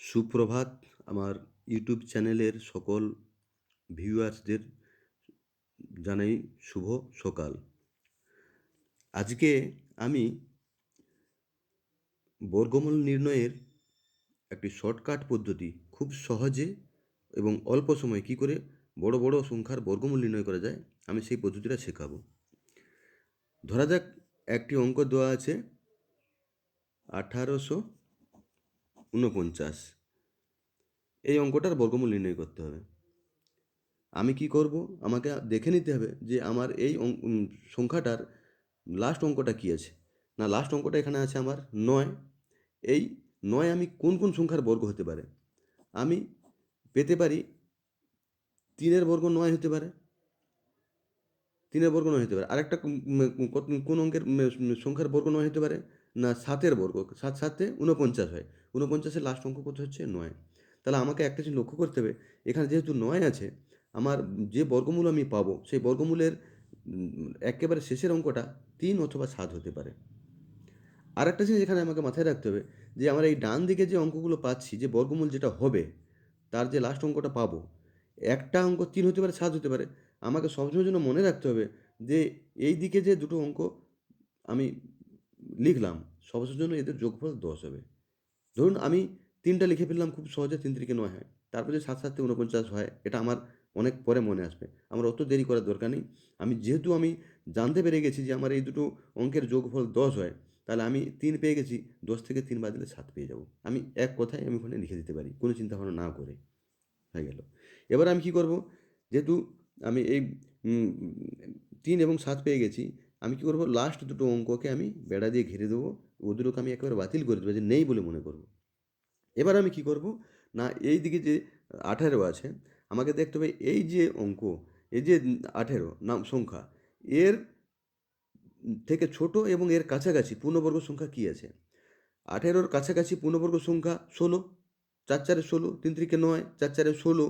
সুপ্রভাত আমার ইউটিউব চ্যানেলের সকল ভিউয়ার্সদের জানাই শুভ সকাল। আজকে আমি বর্গমূল নির্ণয়ের একটি শর্টকাট পদ্ধতি খুব সহজে এবং অল্প সময়ে কী করে বড় বড় সংখ্যার বর্গমূল নির্ণয় করা যায়, আমি সেই পদ্ধতিটা শেখাবো। ধরা যাক একটি অঙ্ক দেওয়া আছে আঠারোশো ঊনপঞ্চাশ। এই অঙ্কটার বর্গমূল নির্ণয় করতে হবে। আমি কি করব? আমাকে দেখে নিতে হবে যে আমার এই সংখ্যাটার লাস্ট অঙ্কটা কি আছে। না লাস্ট অঙ্কটা এখানে আছে আমার নয়। এই নয় আমি কোন কোন সংখ্যার বর্গ হতে পারে? আমি পেতে পারি তিনের বর্গ নয় হতে পারে। তিনের বর্গ নয় হতে পারে। আরেকটা কোন অঙ্কের সংখ্যার বর্গ নয় হতে পারে? না সাতের বর্গ, সাত, সাতে উনপঞ্চাশ হয়। উনপঞ্চাশের লাস্ট অঙ্ক কত হচ্ছে? নয়। তাহলে আমাকে একটা জিনিস লক্ষ্য করতে হবে, এখানে যেহেতু নয় আছে, আমার যে বর্গমূল আমি পাবো, সেই বর্গমূলের একেবারে শেষের অঙ্কটা তিন অথবা সাত হতে পারে। আর একটা জিনিস এখানে আমাকে মাথায় রাখতে হবে, যে আমরা এই ডান দিকে যে অঙ্কগুলো পাচ্ছি, যে বর্গমূল যেটা হবে, তার যে লাস্ট অঙ্কটা পাবো, একটা অঙ্ক তিন হতে পারে, সাত হতে পারে, আমাকে সবসময়ের জন্য মনে রাখতে হবে যে এই দিকে যে দুটো অঙ্ক আমি লিখলাম সবসময়ের জন্য এদের যোগফল দশ হবে। ধরুন আমি তিনটা লিখে ফেললাম খুব সহজে, তিন তিরিকে নয় হয়। তারপর যে সাত সাতে উনপঞ্চাশ হয়, এটা আমার অনেক পরে মনে আসবে। আমার অত দেরি করার দরকার নেই। আমি যেহেতু আমি জানতে পেরে গেছি যে আমার এই দুটো অঙ্কের যোগফল দশ হয়, তাহলে আমি তিন পেয়ে গেছি, দশ থেকে তিন বাদ দিলে সাত পেয়ে যাব। আমি এক কথায় আমি ওখানে লিখে দিতে পারি, কোনো চিন্তা ভাবনা না করে। হয়ে গেল। এবার আমি কি করব? যেহেতু আমি এই তিন এবং সাত পেয়ে গেছি আমি কি করব? লাস্ট দুটো অঙ্ককে আমি বেড়া দিয়ে ঘিরে দেবো। ও দুটোকে আমি একেবারে বাতিল করে দেবো, যে নেই বলে মনে করব। এবার আমি কি করব? না, এই দিকে যে আঠেরো আছে, আমাকে দেখতে হবে এই যে অঙ্ক, এই যে আঠেরো, নাম, সংখ্যা, এর থেকে ছোট এবং এর কাছাকাছি পূর্ণবর্গ সংখ্যা কী আছে? আঠেরোর কাছাকাছি পূর্ণবর্গ সংখ্যা ষোলো, চার চারে ষোলো, তিন তিরিকে নয়, চার চারে ষোলো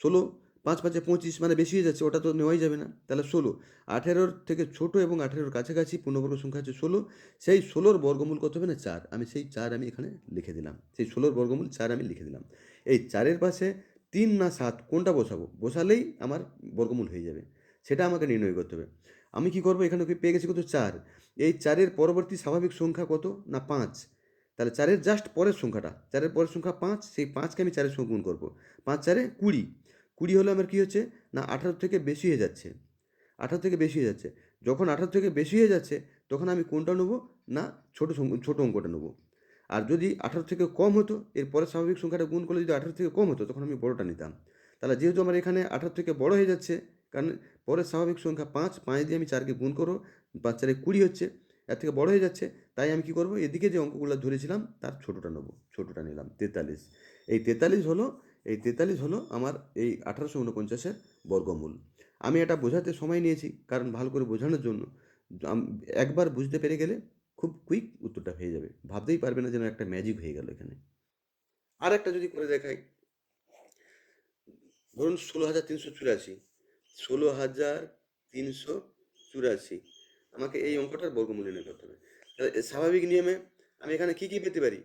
ষোলো পাঁচ পাঁচে পঁচিশ মানে বেশি হয়ে যাচ্ছে, ওটা তো নেওয়াই যাবে না। তাহলে ষোলো। আঠেরোর থেকে ছোট এবং আঠেরোর কাছাকাছি পূর্ণবর্গ সংখ্যা হচ্ছে ষোলো। সেই ষোলোর বর্গমূল কত হবে না? চার। আমি সেই চার আমি এখানে লিখে দিলাম। সেই ষোলোর বর্গমূল চার আমি লিখে দিলাম। এই চারের পাশে তিন না সাত কোনটা বসাবো? বসালেই আমার বর্গমূল হয়ে যাবে। সেটা আমাকে নির্ণয় করতে হবে। আমি কি করব? এখানে কি পেয়ে গেছি কত? চার। এই চারের পরবর্তী স্বাভাবিক সংখ্যা কত? না, পাঁচ। তাহলে চারের জাস্ট পরের সংখ্যাটা, চারের পরের সংখ্যা পাঁচ, সেই পাঁচকে আমি চারের সঙ্গে গুণ করব। পাঁচ, চারে কুড়ি। কুড়ি হলে আমার কী হচ্ছে? না, আঠারো থেকে বেশি হয়ে যাচ্ছে। আঠারো থেকে বেশি হয়ে যাচ্ছে। যখন আঠারো থেকে বেশি হয়ে যাচ্ছে, তখন আমি কোনটা নেব? না, ছোটো ছোটো অঙ্কটা নেব। আর যদি আঠারো থেকে কম হতো এর পরের স্বাভাবিক সংখ্যাটা গুণ করলে যদি আঠারো থেকে কম হতো, তখন আমি বড়োটা নিতাম। তাহলে যেহেতু আমার এখানে আঠারো থেকে বড় হয়ে যাচ্ছে, কারণ পরের স্বাভাবিক সংখ্যা পাঁচ পাঁচ দিয়ে আমি চারকে গুণ করব পাঁচ চারে কুড়ি হচ্ছে, এর থেকে বড় হয়ে যাচ্ছে, তাই আমি কি করব? এদিকে যে অঙ্কগুলো ধরেছিলাম, তার ছোটোটা নেব, ছোটোটা নিলাম, তেতাল্লিশ। এই তেতাল্লিশ হলো এই তেতাল্লিশ হলো আমার এই আঠারোশো উনপঞ্চাশের বর্গমূল। আমি এটা বোঝাতে সময় নিয়েছি, কারণ ভালো করে বোঝানোর জন্য। একবার বুঝতে পেরে গেলে খুব কুইক উত্তরটা হয়ে যাবে। ভাবতেই পারবে না যেন একটা ম্যাজিক হয়ে গেল এখানে। আর একটা যদি করে দেখাই। ধরুন ষোলো হাজার তিনশো চুরাশি। ষোলো হাজার তিনশো চুরাশি। আমাকে এই অঙ্কটার বর্গমূল নির্ণয় করতে হবে। স্বাভাবিক নিয়মে আমি এখানে কী কী পেতে পারি?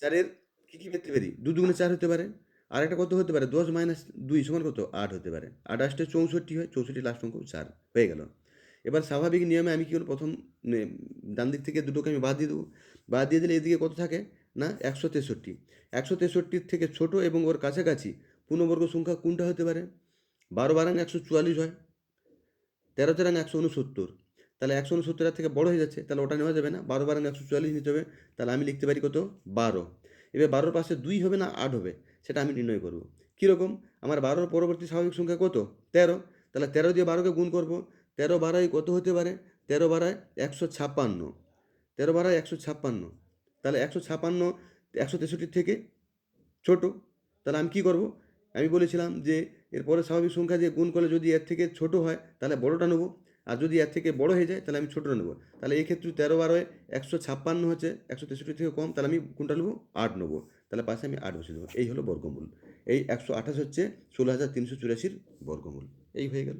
চারের কী কী পেতে পারি? দু দুগুণে চার হতে পারে। আর একটা কত হতে পারে? দশ মাইনাস দুই সমান কত? আট হতে পারে। আট আসতে চৌষট্টি হয়, চৌষট্টি লাস্ট অঙ্ক, চার। হয়ে গেল। এবার স্বাভাবিক নিয়মে আমি কি করব? প্রথম ডান দিক থেকে দুটোকে আমি বাদ দিয়ে দেবো। বাদ দিয়ে দিলে এদিকে কত থাকে? না, একশো তেষট্টি। একশো তেষট্টির থেকে ছোট এবং ওর কাছাকাছি পূর্ণবর্গ সংখ্যা কোনটা হতে পারে? বারো বারাং একশো চুয়াল্লিশ হয়। তেরো তেরাং একশো উনসত্তর তাহলে একশো উনসত্তরের থেকে বড় হয়ে যাচ্ছে। তাহলে ওটা নেওয়া যাবে না। বারো বারাং একশো চুয়াল্লিশ নিতে হবে তাহলে আমি লিখতে পারি কত? বারো। এবার বারোর পাশে দুই হবে না? আট হবে। সেটা আমি নির্ণয় করব। কীরকম? আমার বারোর পরবর্তী স্বাভাবিক সংখ্যা কত? তেরো। তাহলে তেরো দিয়ে বারোকে গুণ করব। তেরো বারায় কত হতে পারে? তেরো বারায় একশো ছাপ্পান্ন। তেরো বারায় একশো ছাপ্পান্ন। তাহলে একশো ছাপ্পান্ন, একশো তেষট্টির থেকে ছোট। তাহলে আমি কী করব? আমি বলেছিলাম যে এরপরে স্বাভাবিক সংখ্যা দিয়ে গুণ করলে যদি এর থেকে ছোট হয়, তাহলে বড়টা নেব। আর যদি এর থেকে বড় হয়ে যায়, তাহলে আমি ছোটটা নেব। তাহলে এই ক্ষেত্রে তেরো বারোয় একশো ছাপ্পান্ন হচ্ছে, একশো তেষট্টি থেকে কম, তাহলে আমি কোনটা নেব আট নেব। তাহলে পাশে আমি আট বসে দেবো। এই হলো বর্গমূল। এই একশো আঠাশ হচ্ছে ষোলো হাজার তিনশো চুরাশির বর্গমূল। এই হয়ে গেল।